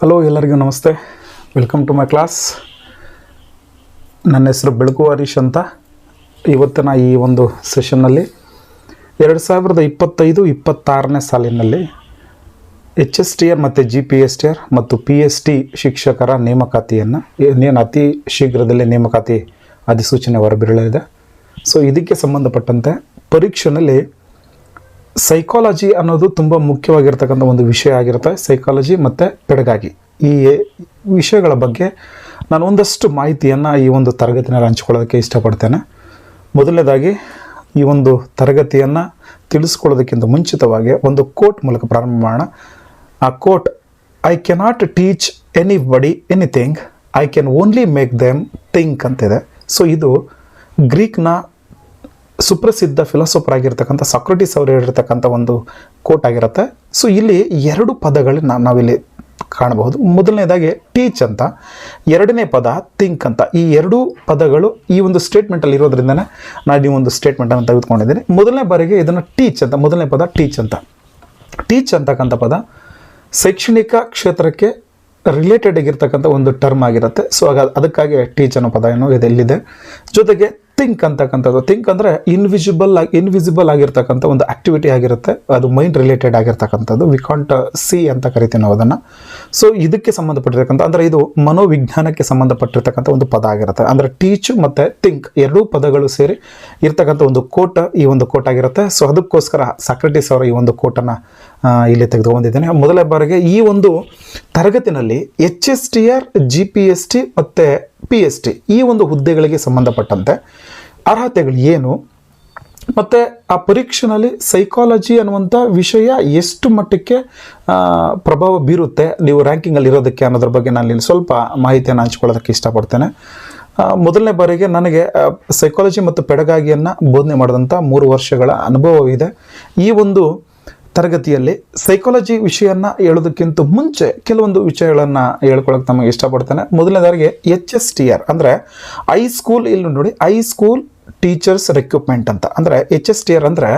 Hello ಎಲ್ಲರಿಗೂ ನಮಸ್ತೆ. Welcome to my class ನನ್ನ ಹೆಸರು ಬೆಳಕು ಹರೀಶ್ ಅಂತ. ಇವತ್ತಿನ ಈ ಒಂದು ಸೆಷನ್ನಲ್ಲಿ ಎರಡು ಸಾವಿರದ ಇಪ್ಪತ್ತೈದು ಇಪ್ಪತ್ತಾರನೇ ಸಾಲಿನಲ್ಲಿ ಎಚ್ ಎಸ್ ಟಿ ಆರ್ ಮತ್ತು G P S T R ಮತ್ತು ಪಿ ಎಸ್ ಟಿ ಶಿಕ್ಷಕರ ನೇಮಕಾತಿಯನ್ನು ಇನ್ನೇನು ಅತಿ ಶೀಘ್ರದಲ್ಲೇ ನೇಮಕಾತಿ ಅಧಿಸೂಚನೆ ಹೊರಬೀಳಲಿದೆ ಸೊ ಇದಕ್ಕೆ ಸಂಬಂಧಪಟ್ಟಂತೆ ಪರೀಕ್ಷೆನಲ್ಲಿ ಸೈಕಾಲಜಿ ಅನ್ನೋದು ತುಂಬ ಮುಖ್ಯವಾಗಿರ್ತಕ್ಕಂಥ ಒಂದು ವಿಷಯ ಆಗಿರುತ್ತೆ ಸೈಕಾಲಜಿ ಮತ್ತು ಪೆಡಗಾಗಿ. ಈ ವಿಷಯಗಳ ಬಗ್ಗೆ ನಾನು ಒಂದಷ್ಟು ಮಾಹಿತಿಯನ್ನು ಈ ಒಂದು ತರಗತಿನಲ್ಲಿ ಹಂಚ್ಕೊಳ್ಳೋದಕ್ಕೆ ಇಷ್ಟಪಡ್ತೇನೆ. ಮೊದಲನೇದಾಗಿ, ಈ ಒಂದು ತರಗತಿಯನ್ನು ತಿಳಿಸ್ಕೊಳ್ಳೋದಕ್ಕಿಂತ ಮುಂಚಿತವಾಗಿ ಒಂದು ಕೋಟ್ ಮೂಲಕ ಪ್ರಾರಂಭ ಮಾಡೋಣ. ಆ quote I cannot teach anybody anything I can only make them think ಅಂತಿದೆ. ಸೊ ಇದು ಗ್ರೀಕ್ನ ಸುಪ್ರಸಿದ್ಧ ಫಿಲಾಸಫರ್ ಆಗಿರ್ತಕ್ಕಂಥ ಸಾಕ್ರಟಿಸ್ ಅವರು ಹೇಳಿರ್ತಕ್ಕಂಥ ಒಂದು ಕೋಟ್ ಆಗಿರುತ್ತೆ. ಸೊ ಇಲ್ಲಿ ಎರಡು ಪದಗಳನ್ನ ನಾವಿಲ್ಲಿ ಕಾಣಬಹುದು. ಮೊದಲನೇದಾಗಿ ಟೀಚ್ ಅಂತ, ಎರಡನೇ ಪದ ಥಿಂಕ್ ಅಂತ. ಈ ಎರಡೂ ಪದಗಳು ಈ ಒಂದು ಸ್ಟೇಟ್ಮೆಂಟಲ್ಲಿ ಇರೋದ್ರಿಂದನೇ ನಾನು ಈ ಒಂದು ಸ್ಟೇಟ್ಮೆಂಟನ್ನು ತೆಗೆದುಕೊಂಡಿದ್ದೀನಿ. ಮೊದಲನೇ ಬಾರಿಗೆ ಇದನ್ನು ಟೀಚ್ ಅಂತ, ಮೊದಲನೇ ಪದ ಟೀಚ್ ಅಂತ. ಟೀಚ್ ಅಂತಕ್ಕಂಥ ಪದ ಶೈಕ್ಷಣಿಕ ಕ್ಷೇತ್ರಕ್ಕೆ ರಿಲೇಟೆಡ್ ಆಗಿರ್ತಕ್ಕಂಥ ಒಂದು ಟರ್ಮ್ ಆಗಿರುತ್ತೆ. ಸೊ ಆಗ ಅದಕ್ಕಾಗಿ ಟೀಚ್ ಅನ್ನೋ ಪದ ಏನೋ ಇದು ಜೊತೆಗೆ ಥಿಂಕ್ ಅಂತಕ್ಕಂಥದ್ದು. ಥಿಂಕ್ ಅಂದರೆ ಇನ್ವಿಜಿಬಲ್ ಆಗಿ ಇನ್ವಿಸಿಬಲ್ ಆಗಿರ್ತಕ್ಕಂಥ ಒಂದು ಆಕ್ಟಿವಿಟಿ ಆಗಿರುತ್ತೆ. ಅದು ಮೈಂಡ್ ರಿಲೇಟೆಡ್ ಆಗಿರ್ತಕ್ಕಂಥದ್ದು. ವಿ ಕಾಂಟ್ ಸಿ ಅಂತ ಕರಿತೀವಿ ನಾವು ಅದನ್ನು. ಸೊ ಇದಕ್ಕೆ ಸಂಬಂಧಪಟ್ಟಿರ್ತಕ್ಕಂಥ, ಅಂದರೆ ಇದು ಮನೋವಿಜ್ಞಾನಕ್ಕೆ ಸಂಬಂಧಪಟ್ಟಿರ್ತಕ್ಕಂಥ ಒಂದು ಪದ ಆಗಿರುತ್ತೆ. ಅಂದರೆ ಟೀಚ್ ಮತ್ತು ಥಿಂಕ್ ಎರಡೂ ಪದಗಳು ಸೇರಿ ಇರ್ತಕ್ಕಂಥ ಒಂದು ಕೋಟ್ ಈ ಒಂದು ಕೋಟ್ ಆಗಿರುತ್ತೆ. ಸೊ ಅದಕ್ಕೋಸ್ಕರ ಸಾಕ್ರೆಟಿಸ್ ಅವರ ಈ ಒಂದು ಕೋಟನ್ನು ಇಲ್ಲಿ ತೆಗೆದುಕೊಂಡಿದ್ದೇನೆ. ಮೊದಲ ಬಾರಿಗೆ ಈ ಒಂದು ತರಗತಿನಲ್ಲಿ H S T R G P S T ಮತ್ತು ಪಿ ಎಸ್ ಟಿ ಈ ಒಂದು ಹುದ್ದೆಗಳಿಗೆ ಸಂಬಂಧಪಟ್ಟಂತೆ ಅರ್ಹತೆಗಳು ಏನು? ಮತ್ತು ಆ ಪರೀಕ್ಷೆನಲ್ಲಿ ಸೈಕಾಲಜಿ ಅನ್ನುವಂಥ ವಿಷಯ ಎಷ್ಟು ಮಟ್ಟಕ್ಕೆ ಪ್ರಭಾವ ಬೀರುತ್ತೆ? ನೀವು ರ್ಯಾಂಕಿಂಗಲ್ಲಿ ಇರೋದಕ್ಕೆ ಅನ್ನೋದ್ರ ಬಗ್ಗೆ ನಾನು ಇಲ್ಲಿ ಸ್ವಲ್ಪ ಮಾಹಿತಿಯನ್ನು ಹಂಚ್ಕೊಳ್ಳೋದಕ್ಕೆ ಇಷ್ಟಪಡ್ತೇನೆ. ಮೊದಲನೇ ಬಾರಿಗೆ ನನಗೆ ಸೈಕಾಲಜಿ ಮತ್ತು ಪೆಡಗಾಗಿಯನ್ನು ಬೋಧನೆ ಮಾಡಿದಂಥ ಮೂರು ವರ್ಷಗಳ ಅನುಭವವಿದೆ. ಈ ಒಂದು ತರಗತಿಯಲ್ಲಿ ಸೈಕಾಲಜಿ ವಿಷಯನ್ನ ಹೇಳೋದಕ್ಕಿಂತ ಮುಂಚೆ ಕೆಲವೊಂದು ವಿಷಯಗಳನ್ನು ಹೇಳ್ಕೊಳಕ್ಕೆ ನಮಗೆ ಇಷ್ಟಪಡ್ತೇನೆ. ಮೊದಲನೇದಾರಿಗೆ ಎಚ್ ಎಸ್ ಟಿ ಆರ್ ಅಂದರೆ ಐ ಸ್ಕೂಲ್ ಇಲ್ಲಿ ನೋಡಿ ಐ ಸ್ಕೂಲ್ ಟೀಚರ್ಸ್ ರೆಕ್ರೂಟ್ಮೆಂಟ್ ಅಂತ. ಅಂದರೆ ಎಚ್ ಎಸ್ ಟಿ ಆರ್ ಅಂದರೆ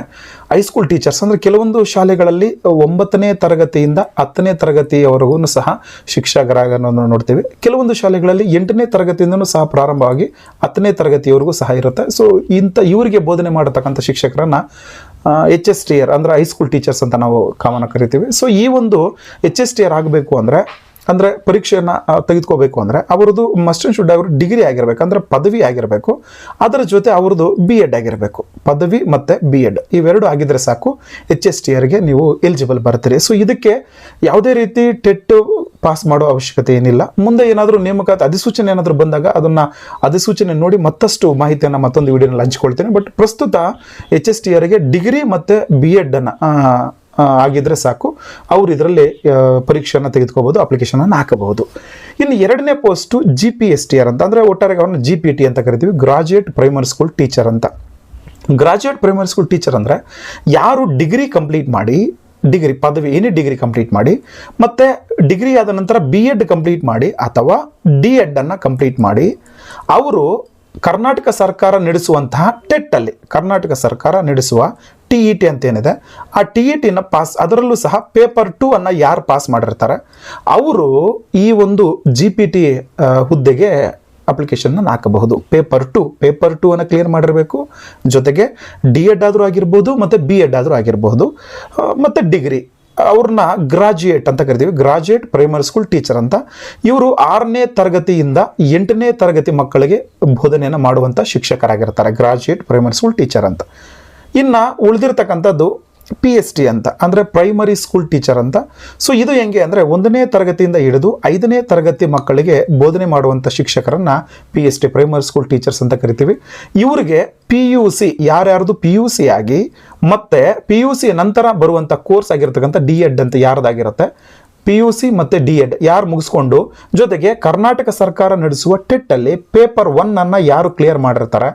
ಹೈಸ್ಕೂಲ್ ಟೀಚರ್ಸ್ ಅಂದರೆ ಕೆಲವೊಂದು ಶಾಲೆಗಳಲ್ಲಿ ಒಂಬತ್ತನೇ ತರಗತಿಯಿಂದ ಹತ್ತನೇ ತರಗತಿಯವರೆಗೂ ಸಹ ಶಿಕ್ಷಕರಾಗೋದನ್ನು ನೋಡ್ತೀವಿ. ಕೆಲವೊಂದು ಶಾಲೆಗಳಲ್ಲಿ ಎಂಟನೇ ತರಗತಿಯಿಂದನೂ ಸಹ ಪ್ರಾರಂಭವಾಗಿ ಹತ್ತನೇ ತರಗತಿಯವರೆಗೂ ಸಹ ಇರುತ್ತೆ. ಸೊ ಇಂಥ ಇವರಿಗೆ ಬೋಧನೆ ಮಾಡತಕ್ಕಂಥ ಶಿಕ್ಷಕರನ್ನು ಎಚ್ ಎಸ್ ಟಿ ಆರ್ ಅಂದರೆ ಹೈಸ್ಕೂಲ್ ಟೀಚರ್ಸ್ ಅಂತ ನಾವು ಕಾಮನ್ ಕರಿತೀವಿ. ಸೊ ಈ ಒಂದು ಎಚ್ ಎಸ್ ಟಿ ಆರ್ ಆಗಬೇಕು ಅಂದರೆ ಅಂದರೆ ಪರೀಕ್ಷೆಯನ್ನು ತೆಗೆದುಕೋಬೇಕು ಅಂದರೆ ಅವರದ್ದು ಮಸ್ಟ್ ಅಂಡ್ ಶುಡ್ ಅವರು ಡಿಗ್ರಿ ಆಗಿರಬೇಕು, ಅಂದರೆ ಪದವಿ ಆಗಿರಬೇಕು. ಅದರ ಜೊತೆ ಅವ್ರದ್ದು ಬಿ ಎಡ್ ಆಗಿರಬೇಕು. ಪದವಿ ಮತ್ತು ಬಿ ಎಡ್ ಇವೆರಡು ಆಗಿದ್ದರೆ ಸಾಕು. ಎಚ್ ಎಸ್ ಟಿ ಆರ್ಗೆ ನೀವು ಎಲಿಜಿಬಲ್ ಬರ್ತೀರಿ. ಸೊ ಇದಕ್ಕೆ ಯಾವುದೇ ರೀತಿ ಟೆಟ್ಟು ಪಾಸ್ ಮಾಡೋ ಅವಶ್ಯಕತೆ ಏನಿಲ್ಲ. ಮುಂದೆ ಏನಾದರೂ ನೇಮಕಾತಿ ಅಧಿಸೂಚನೆ ಏನಾದರೂ ಬಂದಾಗ ಅದನ್ನು ಅಧಿಸೂಚನೆ ನೋಡಿ ಮತ್ತಷ್ಟು ಮಾಹಿತಿಯನ್ನು ಮತ್ತೊಂದು ವಿಡಿಯೋನಲ್ಲಿ ಹಂಚ್ಕೊಳ್ತೇನೆ. ಬಟ್ ಪ್ರಸ್ತುತ ಎಚ್ ಎಸ್ ಟಿ ಆರ್ಗೆ ಡಿಗ್ರಿ ಮತ್ತು ಬಿ ಎಡನ್ನು ಆಗಿದ್ರೆ ಸಾಕು. ಅವರು ಇದರಲ್ಲಿ ಪರೀಕ್ಷೆಯನ್ನು ತೆಗೆದುಕೋಬಹುದು ಅಪ್ಲಿಕೇಶನನ್ನು ಹಾಕಬಹುದು. ಇನ್ನು ಎರಡನೇ post G P S T R ಅಂತ. ಅಂದರೆ ಒಟ್ಟಾರೆ ಅವನು ಜಿ ಪಿ ಟಿ ಅಂತ ಕರಿತೀವಿ ಗ್ರಾಜುಯೇಟ್ ಪ್ರೈಮರಿ ಸ್ಕೂಲ್ ಟೀಚರ್ ಅಂತ. ಗ್ರಾಜುಯೇಟ್ ಪ್ರೈಮರಿ ಸ್ಕೂಲ್ ಟೀಚರ್ ಅಂದರೆ ಯಾರು ಡಿಗ್ರಿ ಕಂಪ್ಲೀಟ್ ಮಾಡಿ ಡಿಗ್ರಿ ಪದವಿ ಏನೇ ಡಿಗ್ರಿ ಕಂಪ್ಲೀಟ್ ಮಾಡಿ, ಮತ್ತು ಡಿಗ್ರಿ ಆದ ನಂತರ ಬಿ ಎಡ್ ಕಂಪ್ಲೀಟ್ ಮಾಡಿ ಅಥವಾ ಡಿ ಎಡ್ಡನ್ನು ಕಂಪ್ಲೀಟ್ ಮಾಡಿ, ಅವರು ಕರ್ನಾಟಕ ಸರ್ಕಾರ ನಡೆಸುವಂತಹ ಟೆಟ್ಟಲ್ಲಿ ಕರ್ನಾಟಕ ಸರ್ಕಾರ ನಡೆಸುವ ಟಿ ಇ ಟಿ ಅಂತ ಏನಿದೆ ಆ ಟಿ ಇ ಟಿನ ಪಾಸ್ ಅದರಲ್ಲೂ ಸಹ ಪೇಪರ್ ಟು ಅನ್ನು ಯಾರು ಪಾಸ್ ಮಾಡಿರ್ತಾರೆ, ಅವರು ಈ ಒಂದು ಜಿ ಪಿ ಟಿ ಹುದ್ದೆಗೆ ಅಪ್ಲಿಕೇಶನ್ನ ಹಾಕಬಹುದು. ಪೇಪರ್ ಟು ಪೇಪರ್ ಟು ಅನ್ನು ಕ್ಲಿಯರ್ ಮಾಡಿರಬೇಕು. ಜೊತೆಗೆ ಡಿ ಎಡ್ ಆದರೂ ಆಗಿರ್ಬೋದು, ಮತ್ತು ಬಿ ಎಡ್ ಆದರೂ ಆಗಿರಬಹುದು ಮತ್ತು ಡಿಗ್ರಿ ಅವ್ರನ್ನ ಗ್ರಾಜ್ಯುಯೇಟ್ ಅಂತ ಕರಿತೀವಿ. ಗ್ರಾಜ್ಯುಯೇಟ್ ಪ್ರೈಮರಿ ಸ್ಕೂಲ್ ಟೀಚರ್ ಅಂತ. ಇವರು ಆರನೇ ತರಗತಿಯಿಂದ ಎಂಟನೇ ತರಗತಿ ಮಕ್ಕಳಿಗೆ ಬೋಧನೆಯನ್ನು ಮಾಡುವಂಥ ಶಿಕ್ಷಕರಾಗಿರ್ತಾರೆ. ಗ್ರಾಜ್ಯುಯೇಟ್ ಪ್ರೈಮರಿ ಸ್ಕೂಲ್ ಟೀಚರ್ ಅಂತ. ಇನ್ನು ಉಳಿದಿರ್ತಕ್ಕಂಥದ್ದು ಪಿ ಎಸ್ ಟಿ ಅಂತ, ಅಂದರೆ ಪ್ರೈಮರಿ ಸ್ಕೂಲ್ ಟೀಚರ್ ಅಂತ. ಸೊ ಇದು ಹೆಂಗೆ ಅಂದರೆ ಒಂದನೇ ತರಗತಿಯಿಂದ ಹಿಡಿದು ಐದನೇ ತರಗತಿ ಮಕ್ಕಳಿಗೆ ಬೋಧನೆ ಮಾಡುವಂಥ ಶಿಕ್ಷಕರನ್ನು P S T primary school teachers ಅಂತ ಕರಿತೀವಿ. ಇವರಿಗೆ ಪಿ ಯು ಸಿ ಯಾರ್ಯಾರ್ದು ಪಿ ಯು ಸಿ ಆಗಿ, ಮತ್ತು ಪಿ ಯು ಸಿ ನಂತರ ಬರುವಂಥ ಕೋರ್ಸ್ ಆಗಿರ್ತಕ್ಕಂಥ ಡಿ ಎಡ್ ಅಂತ ಯಾರ್ದಾಗಿರುತ್ತೆ? ಪಿ ಯು ಸಿ ಮತ್ತು ಡಿ ಎಡ್ ಯಾರು ಮುಗಿಸ್ಕೊಂಡು? ಜೊತೆಗೆ ಕರ್ನಾಟಕ ಸರ್ಕಾರ ನಡೆಸುವ ಟೆಟ್ಟಲ್ಲಿ ಪೇಪರ್ ಒನ್ನನ್ನು ಯಾರು ಕ್ಲಿಯರ್ ಮಾಡಿರ್ತಾರೆ?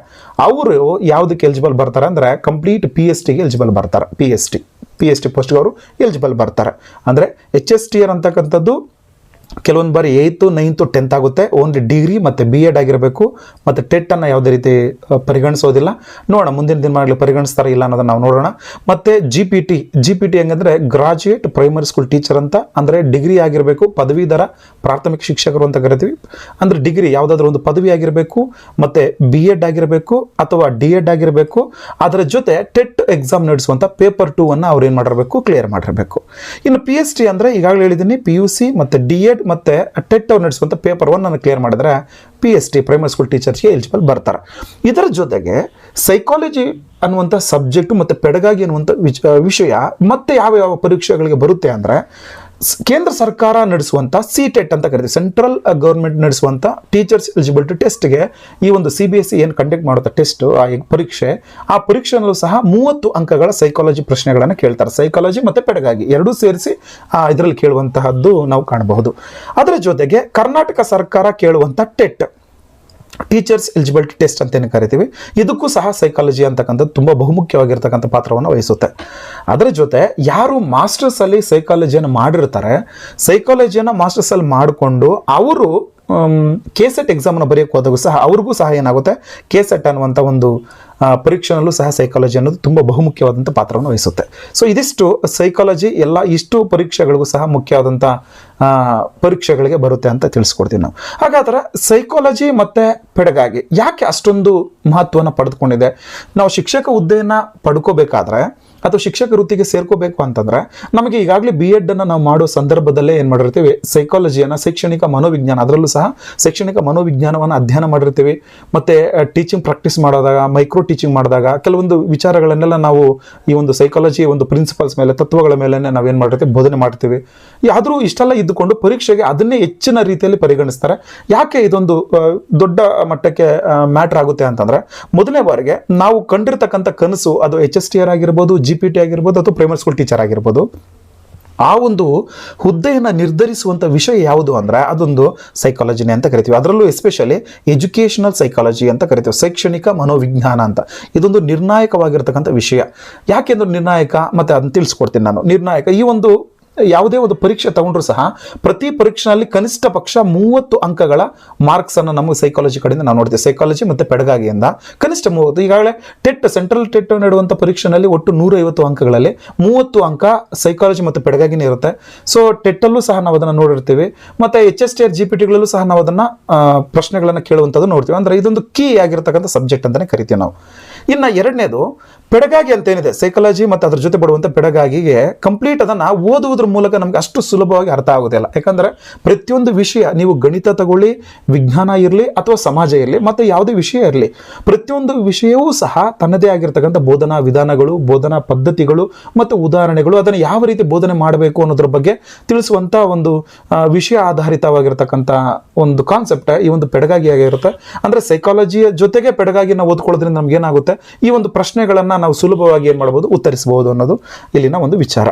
ಅವರು ಯಾವುದಕ್ಕೆ ಎಲಿಜಿಬಲ್ ಬರ್ತಾರೆ ಅಂದರೆ ಕಂಪ್ಲೀಟ್ ಪಿ ಎಸ್ ಟಿಗೆ ಎಲಿಜಿಬಲ್ ಬರ್ತಾರೆ. P S T P S T ಪೋಸ್ಟ್ಗೆ ಅವರು ಎಲಿಜಿಬಲ್ ಬರ್ತಾರೆ. ಅಂದರೆ ಎಚ್ ಎಸ್ ಟಿ ಆರ್ ಅಂತಕ್ಕಂಥದ್ದು ಕೆಲವೊಂದು ಬಾರಿ ಏಯ್ತು, ನೈನ್ತು ಟೆಂತ್ ಆಗುತ್ತೆ. ಓನ್ಲಿ ಡಿಗ್ರಿ ಮತ್ತು ಬಿ ಎಡ್ ಆಗಿರಬೇಕು. ಮತ್ತು ಟೆಟ್ಟನ್ನು ಯಾವುದೇ ರೀತಿ ಪರಿಗಣಿಸೋದಿಲ್ಲ. ನೋಡೋಣ, ಮುಂದಿನ ದಿನಗಳಲ್ಲಿ ಪರಿಗಣಿಸ್ತಾರೆ ಇಲ್ಲ ಅನ್ನೋದನ್ನು ನಾವು ನೋಡೋಣ. ಮತ್ತು G P T G P T ಹೆಂಗಂದರೆ graduate primary school teacher ಅಂತ, ಅಂದರೆ ಡಿಗ್ರಿ ಆಗಿರಬೇಕು, ಪದವೀಧರ ಪ್ರಾಥಮಿಕ ಶಿಕ್ಷಕರು ಅಂತ ಕರಿತೀವಿ. ಅಂದರೆ ಡಿಗ್ರಿ ಯಾವುದಾದ್ರೂ ಒಂದು ಪದವಿ ಆಗಿರಬೇಕು, ಮತ್ತು ಬಿ ಎಡ್ ಆಗಿರಬೇಕು, ಅಥವಾ ಡಿ ಎಡ್ ಆಗಿರಬೇಕು. ಅದರ ಜೊತೆ ಟೆಟ್ ಎಕ್ಸಾಮ್ ನಡೆಸುವಂಥ ಪೇಪರ್ ಟೂ ಅನ್ನು ಅವ್ರು ಏನು ಮಾಡಿರಬೇಕು ಕ್ಲಿಯರ್ ಮಾಡಿರಬೇಕು. ಇನ್ನು ಪಿ ಎಚ್ ಡಿ ಅಂದರೆ ಈಗಾಗಲೇ ಹೇಳಿದ್ದೀನಿ ಪಿ ಯು ಸಿ ಮತ್ತು ಡಿ ಎಡ್ ಮತ್ತು ಟೆಟ್ ಅವ್ರು ನಡೆಸುವಂಥ ಪೇಪರ್ ಒನ್ ಅನ್ನು ಕ್ಲಿಯರ್ ಮಾಡಿದ್ರೆ P S T primary school ಟೀಚರ್ಸ್ಗೆ eligible ಬರ್ತಾರೆ. ಇದರ ಜೊತೆಗೆ ಸೈಕಾಲಜಿ ಅನ್ನುವಂಥ ಸಬ್ಜೆಕ್ಟು ಮತ್ತು ಪೆಡಗಾಗಿ ಅನ್ನುವಂಥ ವಿಚ ವಿಷಯ ಮತ್ತೆ ಯಾವ ಯಾವ ಪರೀಕ್ಷೆಗಳಿಗೆ ಬರುತ್ತೆ ಅಂದರೆ ಕೇಂದ್ರ ಸರ್ಕಾರ ನಡೆಸುವಂಥ ಸಿ ಟೆಟ್ ಅಂತ ಕರಿತೀವಿ. ಸೆಂಟ್ರಲ್ ಗೌರ್ಮೆಂಟ್ ನಡೆಸುವಂಥ ಟೀಚರ್ಸ್ ಎಲಿಜಿಬಿಲಿಟಿ ಟೆಸ್ಟ್ಗೆ ಈ ಒಂದು ಸಿ ಬಿ ಎಸ್ ಸಿ ಏನು ಕಂಡಕ್ಟ್ ಮಾಡುತ್ತೆ ಟೆಸ್ಟ್ ಆ ಪರೀಕ್ಷೆ, ಆ ಪರೀಕ್ಷೆನಲ್ಲೂ ಸಹ ಮೂವತ್ತು ಅಂಕಗಳ ಸೈಕಾಲಜಿ ಪ್ರಶ್ನೆಗಳನ್ನು ಕೇಳ್ತಾರೆ. ಸೈಕಾಲಜಿ ಮತ್ತು ಪೆಡಗಾಗಿ ಎರಡೂ ಸೇರಿಸಿ ಇದರಲ್ಲಿ ಕೇಳುವಂತಹದ್ದು ನಾವು ಕಾಣಬಹುದು. ಅದರ ಜೊತೆಗೆ ಕರ್ನಾಟಕ ಸರ್ಕಾರ ಕೇಳುವಂಥ ಟೆಟ್ ಟೀಚರ್ಸ್ ಎಲಿಜಿಬಿಲಿಟಿ ಟೆಸ್ಟ್ ಅಂತ ಏನು ಕರಿತೀವಿ. ಇದಕ್ಕೂ ಸಹ ಸೈಕಾಲಜಿ ಅಂತಕ್ಕಂಥದ್ದು ತುಂಬ ಬಹುಮುಖ್ಯವಾಗಿರ್ತಕ್ಕಂಥ ಪಾತ್ರವನ್ನು ವಹಿಸುತ್ತೆ. ಅದರ ಜೊತೆ ಯಾರು ಮಾಸ್ಟರ್ಸ್ ಅಲ್ಲಿ ಸೈಕಾಲಜಿಯನ್ನು ಮಾಡಿರ್ತಾರೆ ಸೈಕಾಲಜಿಯನ್ನು ಮಾಸ್ಟರ್ಸ್ ಅಲ್ಲಿ ಮಾಡಿಕೊಂಡು ಅವರು ಕೆ ಸೆಟ್ ಎಕ್ಸಾಮ್ನ ಬರೆಯೋಕೆ ಹೋದಾಗೂ ಸಹ ಅವ್ರಿಗೂ ಸಹ ಏನಾಗುತ್ತೆ? ಕೆ ಸೆಟ್ ಅನ್ನುವಂಥ ಒಂದು ಪರೀಕ್ಷೆನಲ್ಲೂ ಸಹ ಸೈಕಾಲಜಿ ಅನ್ನೋದು ತುಂಬ ಬಹುಮುಖ್ಯವಾದಂಥ ಪಾತ್ರವನ್ನು ವಹಿಸುತ್ತೆ. ಸೊ ಇದಿಷ್ಟು ಸೈಕಾಲಜಿ ಎಲ್ಲ ಇಷ್ಟು ಪರೀಕ್ಷೆಗಳಿಗೂ ಸಹ ಮುಖ್ಯವಾದಂಥ ಪರೀಕ್ಷೆಗಳಿಗೆ ಬರುತ್ತೆ ಅಂತ ತಿಳಿಸ್ಕೊಡ್ತೀವಿ ನಾವು. ಹಾಗಾದ್ರೆ ಸೈಕಾಲಜಿ ಮತ್ತು ಪೆಡಗಾಗಿ ಯಾಕೆ ಅಷ್ಟೊಂದು ಮಹತ್ವವನ್ನು ಪಡೆದುಕೊಂಡಿದೆ? ನಾವು ಶಿಕ್ಷಕ ಹುದ್ದೆಯನ್ನು ಪಡ್ಕೋಬೇಕಾದ್ರೆ ಅಥವಾ ಶಿಕ್ಷಕ ವೃತ್ತಿಗೆ ಸೇರ್ಕೋಬೇಕು ಅಂತಂದ್ರೆ ನಮಗೆ ಈಗಾಗಲೇ ಬಿ ಎಡ್ ಅನ್ನು ನಾವು ಮಾಡೋ ಸಂದರ್ಭದಲ್ಲೇ ಏನು ಮಾಡಿರ್ತೀವಿ ಸೈಕಾಲಜಿಯನ್ನು ಶೈಕ್ಷಣಿಕ ಮನೋವಿಜ್ಞಾನ, ಅದರಲ್ಲೂ ಸಹ ಶೈಕ್ಷಣಿಕ ಮನೋವಿಜ್ಞಾನವನ್ನು ಅಧ್ಯಯನ ಮಾಡಿರ್ತೀವಿ. ಮತ್ತೆ ಟೀಚಿಂಗ್ ಪ್ರಾಕ್ಟೀಸ್ ಮಾಡಿದಾಗ ಮೈಕ್ರೋ ಟೀಚಿಂಗ್ ಮಾಡಿದಾಗ, ಕೆಲವೊಂದು ವಿಚಾರಗಳನ್ನೆಲ್ಲ ನಾವು ಈ ಒಂದು ಸೈಕಾಲಜಿ ಒಂದು ಪ್ರಿನ್ಸಿಪಲ್ಸ್ ಮೇಲೆ, ತತ್ವಗಳ ಮೇಲೆ ನಾವೇನು ಮಾಡಿರ್ತೀವಿ, ಬೋಧನೆ ಮಾಡ್ತೀವಿ. ಆದರೂ ಇಷ್ಟೆಲ್ಲ ಇದ್ದುಕೊಂಡು ಪರೀಕ್ಷೆಗೆ ಅದನ್ನೇ ಹೆಚ್ಚಿನ ರೀತಿಯಲ್ಲಿ ಪರಿಗಣಿಸ್ತಾರೆ. ಯಾಕೆ ಇದೊಂದು ದೊಡ್ಡ ಮಟ್ಟಕ್ಕೆ ಮ್ಯಾಟ್ರ್ ಆಗುತ್ತೆ ಅಂತಂದ್ರೆ, ಮೊದಲನೇ ಬಾರಿಗೆ ನಾವು ಕಂಡಿರ್ತಕ್ಕಂಥ ಕನಸು, ಅದು ಎಚ್ ಎಸ್ ಟಿ ಆರ್ ಆಗಿರ್ಬೋದು ಜಿ ಪಿ ಟಿ ಆಗಿರ್ಬೋದು ಅಥವಾ ಪ್ರೈಮರಿ ಸ್ಕೂಲ್ ಟೀಚರ್ ಆಗಿರ್ಬೋದು, ಆ ಒಂದು ಹುದ್ದೆಯನ್ನು ನಿರ್ಧರಿಸುವಂಥ ವಿಷಯ ಯಾವುದು ಅಂದರೆ ಅದೊಂದು ಸೈಕಾಲಜಿನೇ ಅಂತ ಕರಿತೀವಿ. ಅದರಲ್ಲೂ ಎಸ್ಪೆಷಲಿ ಎಜುಕೇಷನಲ್ ಸೈಕಾಲಜಿ ಅಂತ ಕರಿತೀವಿ, ಶೈಕ್ಷಣಿಕ ಮನೋವಿಜ್ಞಾನ ಅಂತ. ಇದೊಂದು ನಿರ್ಣಾಯಕವಾಗಿರ್ತಕ್ಕಂಥ ವಿಷಯ. ಯಾಕೆಂದ್ರೆ ನಿರ್ಣಾಯಕ? ಮತ್ತು ಅದನ್ನು ತಿಳಿಸ್ಕೊಡ್ತೀನಿ ನಾನು. ನಿರ್ಣಾಯಕ ಈ ಒಂದು ಯಾವುದೇ ಒಂದು ಪರೀಕ್ಷೆ ತಗೊಂಡ್ರು ಸಹ ಪ್ರತಿ ಪರೀಕ್ಷೆಯಲ್ಲಿ ಕನಿಷ್ಠ ಪಕ್ಷ ಮೂವತ್ತು ಅಂಕಗಳ ಮಾರ್ಕ್ಸ್ ಅನ್ನು ನಮಗೆ ಸೈಕಾಲಜಿ ಕಡೆಯಿಂದ ನಾವು ನೋಡ್ತೀವಿ. ಸೈಕಾಲಜಿ ಮತ್ತು ಪೆಡಗಾಗಿಯಿಂದ ಕನಿಷ್ಠ ಮೂವತ್ತು. ಈಗಾಗಲೇ ಟೆಟ್ ಸೆಂಟ್ರಲ್ ಟೆಟ್ ನೀಡುವಂಥ ಪರೀಕ್ಷೆನಲ್ಲಿ ಒಟ್ಟು ನೂರೈವತ್ತು ಅಂಕಗಳಲ್ಲಿ ಮೂವತ್ತು ಅಂಕ ಸೈಕಾಲಜಿ ಮತ್ತು ಪೆಡಗಾಗಿನೇ ಇರುತ್ತೆ. ಸೊ ಟೆಟ್ಟಲ್ಲೂ ಸಹ ನಾವು ಅದನ್ನು ನೋಡಿರ್ತೀವಿ. ಮತ್ತು H S T R G P ಟಿಗಳಲ್ಲೂ ಸಹ ನಾವು ಅದನ್ನು ಪ್ರಶ್ನೆಗಳನ್ನು ಕೇಳುವಂಥದ್ದು ನೋಡ್ತೀವಿ. ಅಂದರೆ ಇದೊಂದು ಕೀ ಆಗಿರ್ತಕ್ಕಂಥ ಸಬ್ಜೆಕ್ಟ್ ಅಂತಲೇ ಕರಿತೀವಿ ನಾವು. ಇನ್ನು ಎರಡನೇದು ಪೆಡಗಾಗಿ ಅಂತ ಏನಿದೆ ಸೈಕಾಲಜಿ ಮತ್ತು ಅದ್ರ ಜೊತೆ ಬಡುವಂಥ ಪೆಡಗಾಗಿಗೆ ಕಂಪ್ಲೀಟ್ ಅದನ್ನು ಓದುವುದ್ರ ಮೂಲಕ ನಮಗೆ ಅಷ್ಟು ಸುಲಭವಾಗಿ ಅರ್ಥ ಆಗೋದಿಲ್ಲ ಯಾಕಂದರೆ ಪ್ರತಿಯೊಂದು ವಿಷಯ ನೀವು ಗಣಿತ ತಗೊಳ್ಳಿ, ವಿಜ್ಞಾನ ಇರಲಿ ಅಥವಾ ಸಮಾಜ ಇರಲಿ, ಮತ್ತು ಯಾವುದೇ ವಿಷಯ ಇರಲಿ, ಪ್ರತಿಯೊಂದು ವಿಷಯವೂ ಸಹ ತನ್ನದೇ ಆಗಿರ್ತಕ್ಕಂಥ ಬೋಧನಾ ವಿಧಾನಗಳು, ಬೋಧನಾ ಪದ್ಧತಿಗಳು ಮತ್ತು ಉದಾಹರಣೆಗಳು ಅದನ್ನು ಯಾವ ರೀತಿ ಬೋಧನೆ ಮಾಡಬೇಕು ಅನ್ನೋದ್ರ ಬಗ್ಗೆ ತಿಳಿಸುವಂಥ ಒಂದು ವಿಷಯ ಆಧಾರಿತವಾಗಿರ್ತಕ್ಕಂಥ ಒಂದು ಕಾನ್ಸೆಪ್ಟ್ ಈ ಒಂದು ಪೆಡಗಾಗಿ ಆಗಿರುತ್ತೆ ಅಂದರೆ ಸೈಕಾಲಜಿಯ ಜೊತೆಗೆ ಪೆಡಗಾಗಿನ ಓದ್ಕೊಳ್ಳೋದ್ರಿಂದ ನಮ್ಗೆ ಏನಾಗುತ್ತೆ? ಈ ಒಂದು ಪ್ರಶ್ನೆಗಳನ್ನು ನಾವು ಸುಲಭವಾಗಿ ಏನು ಮಾಡ್ಬೋದು ಉತ್ತರಿಸಬಹುದು ಅನ್ನೋದು ಇಲ್ಲಿನ ಒಂದು ವಿಚಾರ.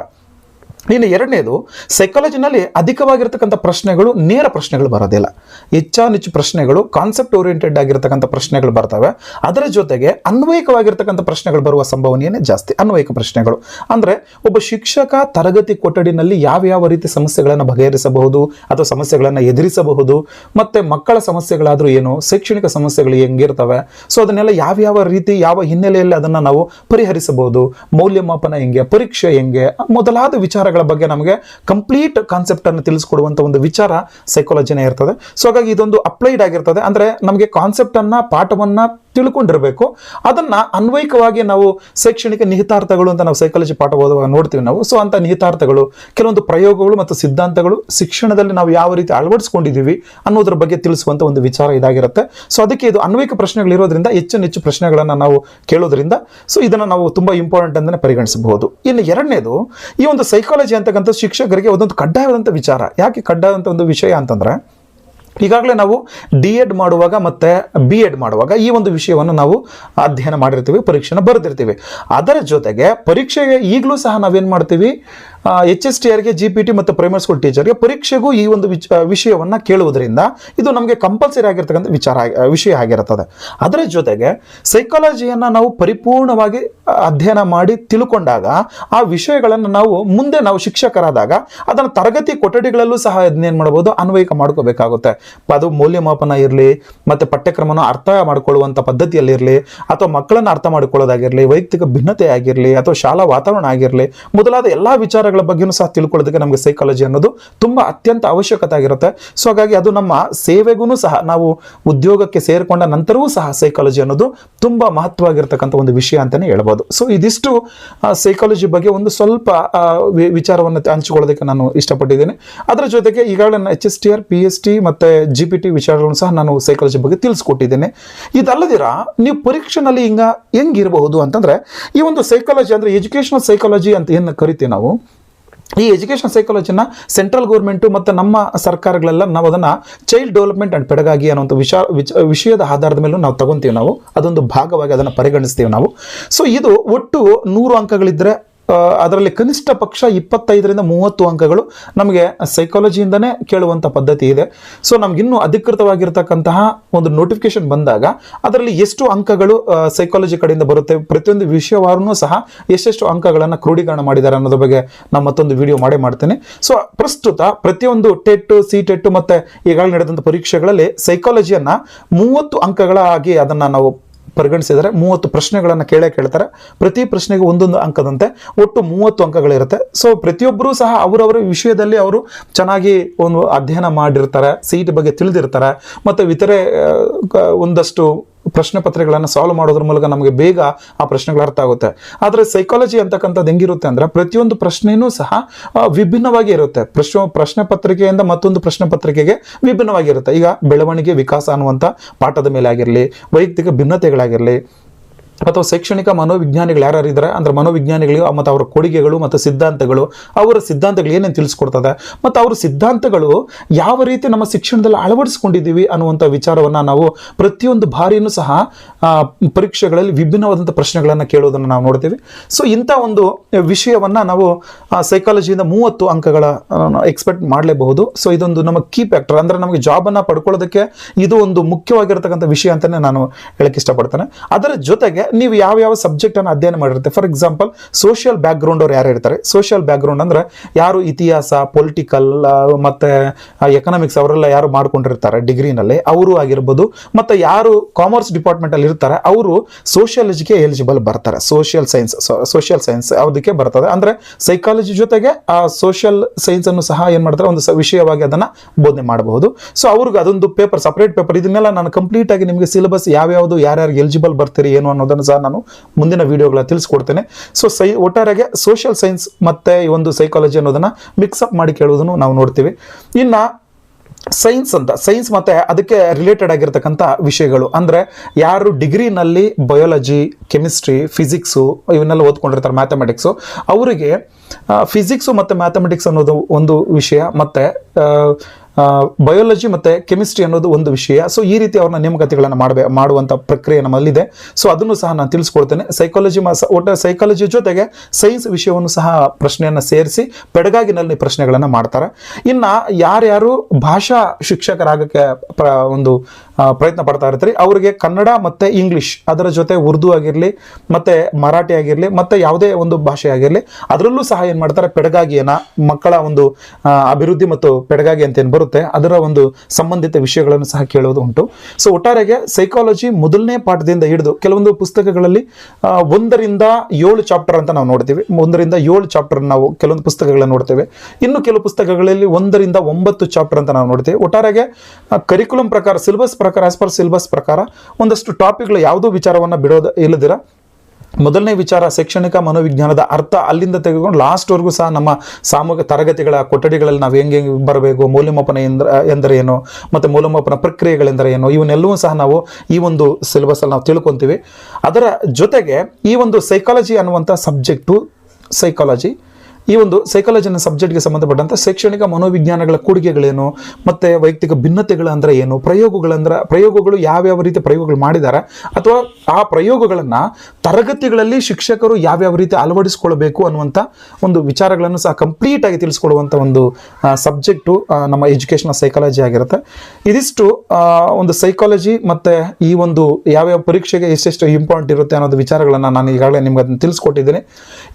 ಇನ್ನು ಎರಡನೇದು ಸೈಕಾಲಜಿನಲ್ಲಿ ಅಧಿಕವಾಗಿರ್ತಕ್ಕಂಥ ಪ್ರಶ್ನೆಗಳು, ನೇರ ಪ್ರಶ್ನೆಗಳು ಬರೋದಿಲ್ಲ ಹೆಚ್ಚಾನೆಚ್ಚು ಪ್ರಶ್ನೆಗಳು ಕಾನ್ಸೆಪ್ಟ್ ಓರಿಯೆಂಟೆಡ್ ಆಗಿರ್ತಕ್ಕಂಥ ಪ್ರಶ್ನೆಗಳು ಬರ್ತವೆ. ಅದರ ಜೊತೆಗೆ ಅನ್ವಯಿಕವಾಗಿರ್ತಕ್ಕಂಥ ಪ್ರಶ್ನೆಗಳು ಬರುವ ಸಂಭವನೀಯನೇ ಜಾಸ್ತಿ, ಅನ್ವಯಿಕ ಪ್ರಶ್ನೆಗಳು. ಅಂದರೆ ಒಬ್ಬ ಶಿಕ್ಷಕ ತರಗತಿ ಕೊಠಡಿನಲ್ಲಿ ಯಾವ ರೀತಿ ಸಮಸ್ಯೆಗಳನ್ನು ಬಗೆಹರಿಸಬಹುದು ಅಥವಾ ಸಮಸ್ಯೆಗಳನ್ನು ಎದುರಿಸಬಹುದು, ಮತ್ತು ಮಕ್ಕಳ ಸಮಸ್ಯೆಗಳಾದರೂ ಏನು, ಶೈಕ್ಷಣಿಕ ಸಮಸ್ಯೆಗಳು ಹೆಂಗಿರ್ತವೆ, ಸೊ ಅದನ್ನೆಲ್ಲ ಯಾವ ಯಾವ ರೀತಿ, ಯಾವ ಹಿನ್ನೆಲೆಯಲ್ಲಿ ಅದನ್ನು ನಾವು ಪರಿಹರಿಸಬಹುದು, ಮೌಲ್ಯಮಾಪನ ಹೆಂಗೆ, ಪರೀಕ್ಷೆ ಹೆಂಗೆ, ಮೊದಲಾದ ವಿಚಾರಗಳ ಬಗ್ಗೆ ನಮಗೆ ಕಂಪ್ಲೀಟ್ ಕಾನ್ಸೆಪ್ಟ್ ಅನ್ನು ತಿಳಿಸ್ಕೊಡುವಂಥ ಒಂದು ವಿಚಾರ ಸೈಕಾಲಜಿನೇ ಇರ್ತದೆ. ಸೊ ಹಾಗಾಗಿ ಇದೊಂದು ಅಪ್ಲೈಡ್ ಆಗಿರ್ತದೆ. ಅಂದ್ರೆ ನಮಗೆ ಕಾನ್ಸೆಪ್ಟ್ ಅನ್ನ, ಪಾಠವನ್ನ ತಿಳ್ಕೊಂಡಿರಬೇಕು. ಅದನ್ನ ಅನ್ವಯಿಕವಾಗಿ ನಾವು ಶೈಕ್ಷಣಿಕ ನಿಹಿತಾರ್ಥಗಳು ಅಂತ ನಾವು ಸೈಕಾಲಜಿ ಪಾಠ ಓದುವಾಗ ನೋಡ್ತೀವಿ ನಾವು. ಸೊ ಅಂತ ನಿಹಿತಾರ್ಥಗಳು, ಕೆಲವೊಂದು ಪ್ರಯೋಗಗಳು ಮತ್ತು ಸಿದ್ಧಾಂತಗಳು ಶಿಕ್ಷಣದಲ್ಲಿ ನಾವು ಯಾವ ರೀತಿ ಅಳವಡಿಸ್ಕೊಂಡಿದ್ದೀವಿ ಅನ್ನೋದ್ರ ಬಗ್ಗೆ ತಿಳಿಸುವಂಥ ಒಂದು ವಿಚಾರ ಇದಾಗಿರುತ್ತೆ. ಸೊ ಅದಕ್ಕೆ ಇದು ಅನ್ವಯಿಕ ಪ್ರಶ್ನೆಗಳು ಇರೋದ್ರಿಂದ ಹೆಚ್ಚು ಹೆಚ್ಚು ಪ್ರಶ್ನೆಗಳನ್ನು ನಾವು ಕೇಳೋದ್ರಿಂದ ಸೊ ಇದನ್ನು ನಾವು ತುಂಬ ಇಂಪಾರ್ಟೆಂಟ್ ಅಂತಲೇ ಪರಿಗಣಿಸಬಹುದು. ಇನ್ನು ಎರಡನೇದು, ಈ ಒಂದು ಸೈಕಾಲಜಿ ಅಂತಕ್ಕಂಥ ಶಿಕ್ಷಕರಿಗೆ ಒಂದೊಂದು ಕಡ್ಡಾಯವಾದಂಥ ವಿಚಾರ. ಯಾಕೆ ಕಡ್ಡಾಯದಂಥ ಒಂದು ವಿಷಯ ಅಂತಂದ್ರೆ ಈಗಾಗಲೇ ನಾವು ಡಿ ಎಡ್ ಮಾಡುವಾಗ ಮತ್ತು ಬಿ ಎಡ್ ಮಾಡುವಾಗ ಈ ಒಂದು ವಿಷಯವನ್ನು ನಾವು ಅಧ್ಯಯನ ಮಾಡಿರ್ತೀವಿ, ಪರೀಕ್ಷೆನ ಬರೆದಿರ್ತೀವಿ. ಅದರ ಜೊತೆಗೆ ಪರೀಕ್ಷೆಗೆ ಈಗಲೂ ಸಹ ನಾವೇನು ಮಾಡ್ತೀವಿ? ಎಚ್ ಎಸ್ ಟಿ ಆರ್ಗೆ ಜಿ ಪಿ ಟಿ ಮತ್ತು ಪ್ರೈಮರಿ ಸ್ಕೂಲ್ ಟೀಚರ್ಗೆ ಪರೀಕ್ಷೆಗೂ ಈ ಒಂದು ವಿಚ ವಿಷಯವನ್ನು ಕೇಳುವುದರಿಂದ ಇದು ನಮಗೆ ಕಂಪಲ್ಸರಿ ಆಗಿರ್ತಕ್ಕಂಥ ವಿಚಾರ ವಿಷಯ ಆಗಿರುತ್ತದೆ ಅದರ ಜೊತೆಗೆ ಸೈಕಾಲಜಿಯನ್ನು ನಾವು ಪರಿಪೂರ್ಣವಾಗಿ ಅಧ್ಯಯನ ಮಾಡಿ ತಿಳ್ಕೊಂಡಾಗ ಆ ವಿಷಯಗಳನ್ನು ನಾವು ಮುಂದೆ ನಾವು ಶಿಕ್ಷಕರಾದಾಗ ಅದನ್ನು ತರಗತಿ ಕೊಠಡಿಗಳಲ್ಲೂ ಸಹ ಅದನ್ನೇನು ಮಾಡ್ಬೋದು, ಅನ್ವಯಿಕ ಮಾಡ್ಕೋಬೇಕಾಗುತ್ತೆ. ಅದು ಮೌಲ್ಯಮಾಪನ ಇರಲಿ, ಮತ್ತು ಪಠ್ಯಕ್ರಮನ ಅರ್ಥ ಮಾಡ್ಕೊಳ್ಳುವಂಥ ಪದ್ಧತಿಯಲ್ಲಿರಲಿ ಅಥವಾ ಮಕ್ಕಳನ್ನು ಅರ್ಥ ಮಾಡಿಕೊಳ್ಳೋದಾಗಿರಲಿ, ವೈಯಕ್ತಿಕ ಭಿನ್ನತೆ ಆಗಿರಲಿ, ಅಥವಾ ಶಾಲಾ ವಾತಾವರಣ ಆಗಿರಲಿ, ಮೊದಲಾದ ಎಲ್ಲ ವಿಚಾರಗಳ ಬಗ್ಗೆನೂ ಸಹ ತಿಳ್ಕೊಳ್ಳೋದಕ್ಕೆ ನಮಗೆ ಸೈಕಾಲಜಿ ಅನ್ನೋದು ತುಂಬ ಅತ್ಯಂತ ಅವಶ್ಯಕತೆ ಆಗಿರುತ್ತೆ ಸೊ ಹಾಗಾಗಿ ಅದು ನಮ್ಮ ಸೇವೆಗೂ ಸಹ ನಾವು ಉದ್ಯೋಗಕ್ಕೆ ಸೇರಿಕೊಂಡ ನಂತರವೂ ಸಹ ಸೈಕಾಲಜಿ ಅನ್ನೋದು ತುಂಬ ಮಹತ್ವವಾಗಿರ್ತಕ್ಕಂಥ ಒಂದು ವಿಷಯ ಅಂತಲೇ ಹೇಳ್ಬೋದು. ಸೊ ಇದಿಷ್ಟು ಸೈಕಾಲಜಿ ಬಗ್ಗೆ ಒಂದು ಸ್ವಲ್ಪ ವಿಚಾರವನ್ನು ಹಂಚಿಕೊಳ್ಳೋದಕ್ಕೆ ನಾನು ಇಷ್ಟಪಟ್ಟಿದ್ದೇನೆ. ಅದರ ಜೊತೆಗೆ ಈಗಾಗಲೇ H S T R P S T ಮತ್ತು ಜಿ ಪಿ ಟಿ ವಿಚಾರಗಳನ್ನು ಸಹ ನಾನು ಸೈಕಾಲಜಿ ಬಗ್ಗೆ ತಿಳಿಸ್ಕೊಟ್ಟಿದ್ದೇನೆ. ಇದಲ್ಲದಿರ, ನೀವು ಪರೀಕ್ಷೆನಲ್ಲಿ ಹಿಂಗ ಹೆಂಗಿರಬಹುದು ಅಂತಂದ್ರೆ, ಈ ಒಂದು ಸೈಕಾಲಜಿ ಅಂದ್ರೆ ಎಜುಕೇಶನಲ್ ಸೈಕಾಲಜಿ ಅಂತ ಏನು ಕರಿತೀವಿ ನಾವು? ಈ ಎಜುಕೇಷನ್ ಸೈಕಾಲಜಿನ ಸೆಂಟ್ರಲ್ ಗೌರ್ಮೆಂಟು ಮತ್ತು ನಮ್ಮ ಸರ್ಕಾರಗಳೆಲ್ಲ ನಾವು ಅದನ್ನು ಚೈಲ್ಡ್ ಡೆವಲಪ್ಮೆಂಟ್ ಆ್ಯಂಡ್ ಪೆಡಗಾಗಿ ಅನ್ನೋಂಥ ವಿಷ ವಿಷಯದ ಆಧಾರದ ಮೇಲೂ ನಾವು ತಗೊತೀವಿ ನಾವು. ಅದೊಂದು ಭಾಗವಾಗಿ ಅದನ್ನು ಪರಿಗಣಿಸ್ತೀವಿ ನಾವು. ಸೊ ಇದು ಒಟ್ಟು ನೂರು ಅಂಕಗಳಿದ್ದರೆ ಅದರಲ್ಲಿ ಕನಿಷ್ಠ ಪಕ್ಷ ಇಪ್ಪತ್ತೈದರಿಂದ ಮೂವತ್ತು ಅಂಕಗಳು ನಮಗೆ ಸೈಕಾಲಜಿಯಿಂದನೇ ಕೇಳುವಂಥ ಪದ್ಧತಿ ಇದೆ. ಸೊ ನಮಗಿನ್ನೂ ಅಧಿಕೃತವಾಗಿರ್ತಕ್ಕಂತಹ ಒಂದು ನೋಟಿಫಿಕೇಶನ್ ಬಂದಾಗ ಅದರಲ್ಲಿ ಎಷ್ಟು ಅಂಕಗಳು ಸೈಕಾಲಜಿ ಕಡೆಯಿಂದ ಬರುತ್ತೆ? ಪ್ರತಿಯೊಂದು ವಿಷಯವಾರೂ ಸಹ ಎಷ್ಟೆಷ್ಟು ಅಂಕಗಳನ್ನು ಕ್ರೋಢೀಕರಣ ಮಾಡಿದ್ದಾರೆ ಅನ್ನೋದ್ರ ಬಗ್ಗೆ ನಾನು ಮತ್ತೊಂದು ವಿಡಿಯೋ ಮಾಡೇ ಮಾಡ್ತೇನೆ. ಸೊ ಪ್ರಸ್ತುತ ಪ್ರತಿಯೊಂದು ಟೆಟ್ ಸಿ ಟೆಟ್ ಮತ್ತು ಈಗಾಗಲೇ ನಡೆದಂಥ ಪರೀಕ್ಷೆಗಳಲ್ಲಿ ಸೈಕಾಲಜಿಯನ್ನು ಮೂವತ್ತು ಅಂಕಗಳಾಗಿ ಅದನ್ನು ನಾವು ಪರಿಗಣಿಸಿದರೆ ಮೂವತ್ತು ಪ್ರಶ್ನೆಗಳನ್ನು ಕೇಳೇ ಕೇಳ್ತಾರೆ. ಪ್ರತಿ ಪ್ರಶ್ನೆಗೆ ಒಂದೊಂದು ಅಂಕದಂತೆ ಒಟ್ಟು ಮೂವತ್ತು ಅಂಕಗಳಿರುತ್ತೆ. ಸೊ ಪ್ರತಿಯೊಬ್ಬರೂ ಸಹ ಅವರವರ ವಿಷಯದಲ್ಲಿ ಅವರು ಚೆನ್ನಾಗಿ ಒಂದು ಅಧ್ಯಯನ ಮಾಡಿರ್ತಾರೆ, ಸೀಟ್ ಬಗ್ಗೆ ತಿಳಿದಿರ್ತಾರೆ. ಮತ್ತು ಇತರೆ ಒಂದಷ್ಟು ಪ್ರಶ್ನೆ ಪತ್ರಿಕೆಗಳನ್ನು ಸಾಲ್ವ್ ಮಾಡೋದ್ರ ಮೂಲಕ ನಮಗೆ ಬೇಗ ಆ ಪ್ರಶ್ನೆಗಳು ಅರ್ಥ ಆಗುತ್ತೆ. ಆದರೆ ಸೈಕಾಲಜಿ ಅಂತಕ್ಕಂಥದ್ದು ಹೆಂಗಿರುತ್ತೆ ಅಂದರೆ ಪ್ರತಿಯೊಂದು ಪ್ರಶ್ನೆಯೂ ಸಹ ವಿಭಿನ್ನವಾಗಿ ಇರುತ್ತೆ. ಪ್ರಶ್ನೆ ಪ್ರಶ್ನೆ ಪತ್ರಿಕೆಯಿಂದ ಮತ್ತೊಂದು ಪ್ರಶ್ನೆ ಪತ್ರಿಕೆಗೆ ವಿಭಿನ್ನವಾಗಿರುತ್ತೆ. ಈಗ ಬೆಳವಣಿಗೆ, ವಿಕಾಸ ಅನ್ನುವಂಥ ಪಾಠದ ಮೇಲೆ ಆಗಿರಲಿ ವೈಯಕ್ತಿಕ ಭಿನ್ನತೆಗಳಾಗಿರಲಿ ಅಥವಾ ಶೈಕ್ಷಣಿಕ ಮನೋವಿಜ್ಞಾನಿಗಳು ಯಾರ್ಯಾರು ಇದ್ದಾರೆ ಅಂದ್ರೆ ಮನೋವಿಜ್ಞಾನಿಗಳು, ಮತ್ತು ಅವರ ಕೊಡುಗೆಗಳು, ಮತ್ತು ಸಿದ್ಧಾಂತಗಳು, ಅವರ ಸಿದ್ಧಾಂತಗಳು ಏನೇನು ತಿಳಿಸ್ಕೊಡ್ತದೆ? ಮತ್ತು ಅವರ ಸಿದ್ಧಾಂತಗಳು ಯಾವ ರೀತಿ ನಮ್ಮ ಶಿಕ್ಷಣದಲ್ಲಿ ಅಳವಡಿಸ್ಕೊಂಡಿದ್ದೀವಿ ಅನ್ನುವಂಥ ವಿಚಾರವನ್ನು ನಾವು ಪ್ರತಿಯೊಂದು ಬಾರಿಯೂ ಸಹ ಪರೀಕ್ಷೆಗಳಲ್ಲಿ ವಿಭಿನ್ನವಾದಂಥ ಪ್ರಶ್ನೆಗಳನ್ನು ಕೇಳೋದನ್ನು ನಾವು ನೋಡ್ತೀವಿ. ಸೊ ಇಂಥ ಒಂದು ವಿಷಯವನ್ನು ನಾವು ಸೈಕಾಲಜಿಯಿಂದ ಮೂವತ್ತು ಅಂಕಗಳ ಎಕ್ಸ್ಪೆಕ್ಟ್ ಮಾಡಲೇಬಹುದು. ಸೊ ಇದೊಂದು ನಮ್ಮ ಕೀ ಫ್ಯಾಕ್ಟರ್ ಅಂದರೆ ನಮಗೆ ಜಾಬನ್ನು ಪಡ್ಕೊಳ್ಳೋದಕ್ಕೆ ಇದು ಒಂದು ಮುಖ್ಯವಾಗಿರತಕ್ಕಂಥ ವಿಷಯ ಅಂತಲೇ ನಾನು ಹೇಳಕ್ಕೆ ಇಷ್ಟಪಡ್ತೇನೆ. ಅದರ ಜೊತೆಗೆ ನೀವು ಯಾವ ಯಾವ ಸಬ್ಜೆಕ್ಟನ್ನು ಅಧ್ಯಯನ ಮಾಡಿರುತ್ತೆ? ಫಾರ್ ಎಕ್ಸಾಂಪಲ್ ಸೋಷಿಯಲ್ ಬ್ಯಾಕ್ಗ್ರೌಂಡ್ ಅವ್ರು ಯಾರು ಇರ್ತಾರೆ? ಸೋಷಿಯಲ್ ಬ್ಯಾಕ್ಗ್ರೌಂಡ್ ಅಂದರೆ ಯಾರು ಇತಿಹಾಸ ಪೊಲಿಟಿಕಲ್ ಮತ್ತು ಎಕನಾಮಿಕ್ಸ್ ಅವರೆಲ್ಲ ಯಾರು ಮಾಡ್ಕೊಂಡಿರ್ತಾರೆ? ಡಿಗ್ರಿನಲ್ಲಿ ಅವರು ಆಗಿರ್ಬೋದು, ಮತ್ತು ಯಾರು ಕಾಮರ್ಸ್ ಡಿಪಾರ್ಟ್ಮೆಂಟಲ್ಲಿ ಇರ್ತಾರೆ, ಅವರು ಸೋಷಿಯಾಲಜಿಗೆ ಎಲಿಜಿಬಲ್ ಬರ್ತಾರೆ. ಸೋಷಿಯಲ್ ಸೈನ್ಸ್ ಸೋಷಿಯಲ್ ಸೈನ್ಸ್ ಅದಕ್ಕೆ ಬರ್ತದೆ. ಅಂದರೆ ಸೈಕಾಲಜಿ ಜೊತೆಗೆ, ಆ ಸೋಷಿಯಲ್ ಸೈನ್ಸನ್ನು ಸಹ ಏನು ಮಾಡ್ತಾರೆ? ಒಂದು ವಿಷಯವಾಗಿ ಅದನ್ನು ಬೋಧನೆ ಮಾಡಬಹುದು. ಸೊ ಅವ್ರಿಗೆ ಅದೊಂದು ಪೇಪರ್ ಸಪ್ರೇಟ್ ಪೇಪರ್ ಇದನ್ನೆಲ್ಲ ನಾನು ಕಂಪ್ಲೀಟ್ ಆಗಿ ನಿಮಗೆ ಸಿಲೆಬಸ್ ಯಾವ್ಯಾವುದು ಯಾರ್ಯಾರು ಎಲಿಜಿಬಲ್ ಬರ್ತೀರಿ, ಏನು ಅನ್ನೋದನ್ನು ಸಹ ನಾನು ಮುಂದಿನ ವಿಡಿಯೋಗಳ ತಿಳಿಸ್ಕೊಡ್ತೇನೆ. ಸೊ ಸೈ, ಒಟ್ಟಾರೆಗೆ ಸೋಷಿಯಲ್ ಸೈನ್ಸ್ ಮತ್ತು ಈ ಒಂದು ಸೈಕಾಲಜಿ ಅನ್ನೋದನ್ನು ಮಿಕ್ಸಪ್ ಮಾಡಿ ಕೇಳೋದನ್ನು ನಾವು ನೋಡ್ತೀವಿ. ಇನ್ನು ಸೈನ್ಸ್ ಅಂತ ಸೈನ್ಸ್ ಮತ್ತೆ ಅದಕ್ಕೆ ರಿಲೇಟೆಡ್ ಆಗಿರ್ತಕ್ಕಂಥ ವಿಷಯಗಳು. ಅಂದರೆ ಯಾರು ಡಿಗ್ರಿನಲ್ಲಿ ಬಯೋಲಜಿ ಕೆಮಿಸ್ಟ್ರಿ ಫಿಸಿಕ್ಸು ಇವನ್ನೆಲ್ಲ ಓದ್ಕೊಂಡಿರ್ತಾರೆ ಮ್ಯಾಥಮೆಟಿಕ್ಸು ಅವರಿಗೆ ಫಿಸಿಕ್ಸು ಮತ್ತು ಮ್ಯಾಥಮೆಟಿಕ್ಸ್ ಅನ್ನೋದು ಒಂದು ವಿಷಯ. ಮತ್ತು ಬಯಾಲಜಿ ಮತ್ತು ಕೆಮಿಸ್ಟ್ರಿ ಅನ್ನೋದು ಒಂದು ವಿಷಯ. ಸೊ ಈ ರೀತಿ ಅವ್ರನ್ನ ನೇಮಕಾತಿಗಳನ್ನು ಮಾಡಬೇ ಮಾಡುವಂಥ ಪ್ರಕ್ರಿಯೆ ನಮ್ಮಲ್ಲಿದೆ. ಸೊ ಅದನ್ನು ಸಹ ನಾನು ತಿಳಿಸ್ಕೊಡ್ತೇನೆ. ಸೈಕಾಲಜಿ ಮ ಸೈಕಾಲಜಿ ಜೊತೆಗೆ ಸೈನ್ಸ್ ವಿಷಯವನ್ನು ಸಹ ಪ್ರಶ್ನೆಯನ್ನು ಸೇರಿಸಿ ಪೆಡಗಾಗಿನಲ್ಲಿ ಪ್ರಶ್ನೆಗಳನ್ನು ಮಾಡ್ತಾರೆ. ಇನ್ನು ಯಾರ್ಯಾರು ಭಾಷಾ ಶಿಕ್ಷಕರಾಗಕ್ಕೆ ಒಂದು ಪ್ರಯತ್ನ ಪಡ್ತಾ ಇರ್ತಾರೆ. ಅವರಿಗೆ ಕನ್ನಡ ಮತ್ತು ಇಂಗ್ಲಿಷ್ ಅದರ ಜೊತೆ ಉರ್ದು ಆಗಿರಲಿ, ಮತ್ತು ಮರಾಠಿ ಆಗಿರಲಿ, ಮತ್ತು ಯಾವುದೇ ಒಂದು ಭಾಷೆ ಆಗಿರಲಿ, ಅದರಲ್ಲೂ ಸಹ ಏನು ಮಾಡ್ತಾರೆ? ಪೆಡಗಾಗಿಯನ್ನ ಮಕ್ಕಳ ಒಂದು ಅಭಿವೃದ್ಧಿ ಮತ್ತು ಪೆಡಗಾಗಿ ಅಂತ ಏನು ಬರುತ್ತೆ? ಅದರ ಒಂದು ಸಂಬಂಧಿತ ವಿಷಯಗಳನ್ನು ಸಹ ಕೇಳೋದು ಉಂಟು. ಸೊ ಒಟ್ಟಾರೆಗೆ ಸೈಕಾಲಜಿ ಮೊದಲನೇ ಪಾಠದಿಂದ ಹಿಡಿದು ಕೆಲವೊಂದು ಪುಸ್ತಕಗಳಲ್ಲಿ ಒಂದರಿಂದ ಏಳು ಚಾಪ್ಟರ್ ಅಂತ ನಾವು ನೋಡ್ತೀವಿ. ಒಂದರಿಂದ ಏಳು ಚಾಪ್ಟರ್ ನಾವು ಕೆಲವೊಂದು ಪುಸ್ತಕಗಳನ್ನು ನೋಡ್ತೇವೆ. ಇನ್ನು ಕೆಲವು ಪುಸ್ತಕಗಳಲ್ಲಿ ಒಂದರಿಂದ ಒಂಬತ್ತು ಚಾಪ್ಟರ್ ಅಂತ ನಾವು ನೋಡ್ತೀವಿ. ಒಟ್ಟಾರೆಗೆ ಕರಿಕುಲಂ ಪ್ರಕಾರ ಸಿಲೆಬಸ್ ಪ್ರಕಾರ ಆಸ್ ಪರ್ ಸಿಲೆಬಸ್ ಪ್ರಕಾರ, ಒಂದಷ್ಟು ಟಾಪಿಕ್ಗಳು ಯಾವುದೋ ವಿಚಾರವನ್ನು ಬಿಡೋದು ಇಲ್ಲದಿರ, ಮೊದಲನೇ ವಿಚಾರ ಶೈಕ್ಷಣಿಕ ಮನೋವಿಜ್ಞಾನದ ಅರ್ಥ ಅಲ್ಲಿಂದ ತೆಗೆದುಕೊಂಡು ಲಾಸ್ಟ್ವರೆಗೂ ಸಹ ನಮ್ಮ ಸಾಮೂಹಿಕ ತರಗತಿಗಳ ಕೊಠಡಿಗಳಲ್ಲಿ ನಾವು ಹೆಂಗೆ ಬರಬೇಕು, ಮೌಲ್ಯಮಾಪನ ಎಂದ್ರ ಏನು, ಮತ್ತು ಮೌಲ್ಯಮಾಪನ ಪ್ರಕ್ರಿಯೆಗಳೆಂದರೆ ಏನು, ಇವನ್ನೆಲ್ಲವೂ ಸಹ ನಾವು ಈ ಒಂದು ಸಿಲೆಬಸಲ್ಲಿ ನಾವು ತಿಳ್ಕೊತೀವಿ. ಅದರ ಜೊತೆಗೆ ಈ ಒಂದು ಸೈಕಾಲಜಿ ಅನ್ನುವಂಥ ಸಬ್ಜೆಕ್ಟು ಸೈಕಾಲಜಿ ಈ ಒಂದು ಸೈಕಾಲಜಿನ ಸಬ್ಜೆಕ್ಟ್ಗೆ ಸಂಬಂಧಪಟ್ಟಂತ ಶೈಕ್ಷಣಿಕ ಮನೋವಿಜ್ಞಾನಗಳ ಕೊಡುಗೆಗಳೇನು, ಮತ್ತೆ ವೈಯಕ್ತಿಕ ಭಿನ್ನತೆಗಳು ಅಂದ್ರೆ ಏನು ಪ್ರಯೋಗಗಳಂದ್ರೆ ಪ್ರಯೋಗಗಳು ಯಾವ್ಯಾವ ರೀತಿ ಪ್ರಯೋಗಗಳು ಮಾಡಿದ್ದಾರೆ ಅಥವಾ ಆ ಪ್ರಯೋಗಗಳನ್ನು ತರಗತಿಗಳಲ್ಲಿ ಶಿಕ್ಷಕರು ಯಾವ್ಯಾವ ರೀತಿ ಅಳವಡಿಸಿಕೊಳ್ಬೇಕು ಅನ್ನುವಂಥ ಒಂದು ವಿಚಾರಗಳನ್ನು ಸಹ ಕಂಪ್ಲೀಟ್ ಆಗಿ ತಿಳಿಸ್ಕೊಡುವಂಥ ಒಂದು ಸಬ್ಜೆಕ್ಟು ನಮ್ಮ ಎಜುಕೇಷನ್ ಸೈಕಾಲಜಿ ಆಗಿರುತ್ತೆ. ಇದಿಷ್ಟು ಒಂದು ಸೈಕಾಲಜಿ ಮತ್ತೆ ಈ ಒಂದು ಯಾವ್ಯಾವ ಪರೀಕ್ಷೆಗೆ ಎಷ್ಟೆಷ್ಟು ಇಂಪಾರ್ಟೆಂಟ್ ಇರುತ್ತೆ ಅನ್ನೋದು ವಿಚಾರಗಳನ್ನು ನಾನು ಈಗಾಗಲೇ ನಿಮ್ಗೆ ಅದನ್ನು ತಿಳಿಸ್ಕೊಟ್ಟಿದ್ದೀನಿ.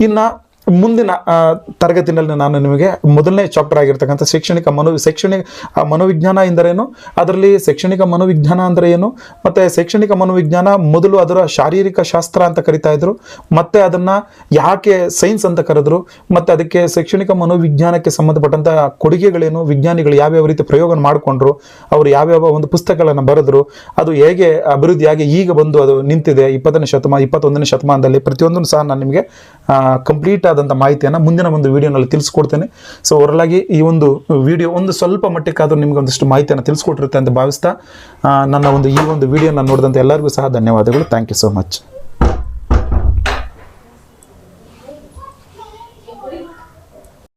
ಇನ್ನು ಮುಂದಿನ ತರಗತಿನಲ್ಲಿ ನಾನು ನಿಮಗೆ ಮೊದಲನೇ ಚಾಪ್ಟರ್ ಆಗಿರ್ತಕ್ಕಂಥ ಶೈಕ್ಷಣಿಕ ಮನೋ, ಶೈಕ್ಷಣಿಕ ಮನೋವಿಜ್ಞಾನ ಎಂದರೇನು? ಅದರಲ್ಲಿ ಶೈಕ್ಷಣಿಕ ಮನೋವಿಜ್ಞಾನ ಅಂದರೆ ಏನು? ಮತ್ತು ಶೈಕ್ಷಣಿಕ ಮನೋವಿಜ್ಞಾನ ಮೊದಲು ಅದರ ಶಾರೀರಿಕ ಶಾಸ್ತ್ರ ಅಂತ ಕರಿತಾ ಇದ್ರು. ಮತ್ತು ಅದನ್ನು ಯಾಕೆ ಸೈನ್ಸ್ ಅಂತ ಕರೆದ್ರು? ಮತ್ತು ಅದಕ್ಕೆ ಶೈಕ್ಷಣಿಕ ಮನೋವಿಜ್ಞಾನಕ್ಕೆ ಸಂಬಂಧಪಟ್ಟಂಥ ಕೊಡುಗೆಗಳೇನು? ವಿಜ್ಞಾನಿಗಳು ಯಾವ್ಯಾವ ರೀತಿ ಪ್ರಯೋಗ ಮಾಡಿಕೊಂಡ್ರು? ಅವರು ಯಾವ್ಯಾವ ಒಂದು ಪುಸ್ತಕಗಳನ್ನು ಬರೆದ್ರು? ಅದು ಹೇಗೆ ಅಭಿವೃದ್ಧಿಯಾಗಿ ಈಗ ಬಂದು ಅದು ನಿಂತಿದೆ? ಇಪ್ಪತ್ತನೇ ಶತಮಾನ ಇಪ್ಪತ್ತೊಂದನೇ ಶತಮಾನದಲ್ಲಿ ಪ್ರತಿಯೊಂದನ್ನು ಸಹ ನಾನು ನಿಮಗೆ ಕಂಪ್ಲೀಟ್ ಆದಂಥ ಮಾಹಿತಿಯನ್ನು ಮುಂದಿನ ಒಂದು ವಿಡಿಯೋನಲ್ಲಿ ತಿಳಿಸ್ಕೊಡ್ತೇನೆ. ಸೊ ಒರಲಾಗಿ ಈ ಒಂದು ವಿಡಿಯೋ ಒಂದು ಸ್ವಲ್ಪ ಮಟ್ಟಕ್ಕಾದರೂ ನಿಮ್ಗೆ ಒಂದಿಷ್ಟು ಮಾಹಿತಿಯನ್ನು ತಿಳಿಸ್ಕೊಟ್ಟಿರುತ್ತೆ ಅಂತ ಭಾವಿಸ್ತಾ ನನ್ನ ಒಂದು ಈ ಒಂದು ವಿಡಿಯೋನ ನೋಡಿದಂಥ ಎಲ್ಲರಿಗೂ ಸಹ ಧನ್ಯವಾದಗಳು. Thank you so much